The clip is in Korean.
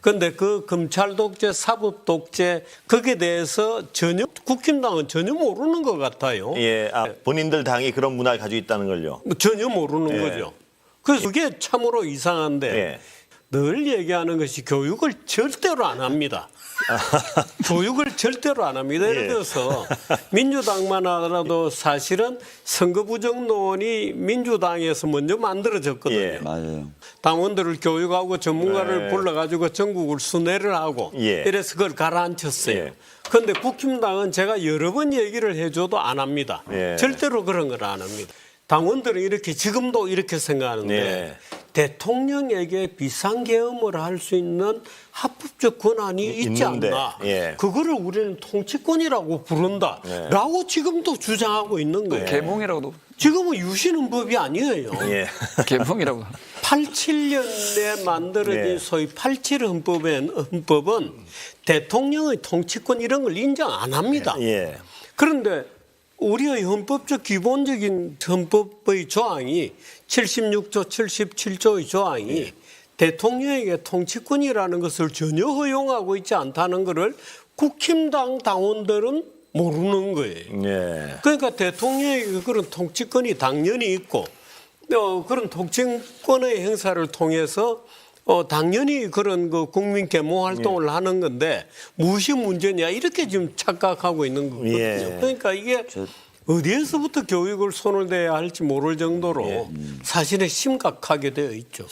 근데 그 검찰 독재, 사법 독재 거기에 대해서 전혀 국힘당은 전혀 모르는 것 같아요. 예, 아, 본인들 당이 그런 문화를 가지고 있다는 걸요. 뭐 전혀 모르는 예. 거죠. 그래서 그게 참으로 이상한데 예. 늘 얘기하는 것이 교육을 절대로 안 합니다. 교육을 절대로 안 합니다. 예를 예. 들어서 민주당만 하더라도 사실은 선거 부정 논이 민주당에서 먼저 만들어졌거든요. 예. 맞아요. 당원들을 교육하고 전문가를 네. 불러가지고 전국을 순회를 하고 예. 이래서 그걸 가라앉혔어요. 예. 그런데 국힘당은 제가 여러 번 얘기를 해줘도 안 합니다. 예. 절대로 그런 걸 안 합니다. 당원들은 이렇게 지금도 이렇게 생각하는데 예. 대통령에게 비상계엄을 할 수 있는 합법적 권한이 있지 있는데, 않나. 예. 그거를 우리는 통치권이라고 부른다라고 지금도 주장하고 있는 거예요. 개봉이라고도 지금은 유신은 법이 아니에요. 예. 개봉이라고 87년에 만들어진 네. 소위 87 헌법엔 헌법은 대통령의 통치권 이런 걸 인정 안 합니다. 예. 그런데 우리의 헌법적 기본적인 헌법의 조항이 76조, 77조의 조항이 대통령에게 통치권이라는 것을 전혀 허용하고 있지 않다는 것을 국힘당 당원들은 모르는 거예요. 예. 그러니까 대통령에게 그런 통치권이 당연히 있고 어, 그런 통치권의 행사를 통해서 어, 당연히 그런 그 국민 계몽 활동을 예. 하는 건데 무엇이 문제냐 이렇게 지금 착각하고 있는 거거든요. 예. 그러니까 이게 어디에서부터 교육을 손을 대야 할지 모를 정도로 예. 사실은 심각하게 되어 있죠.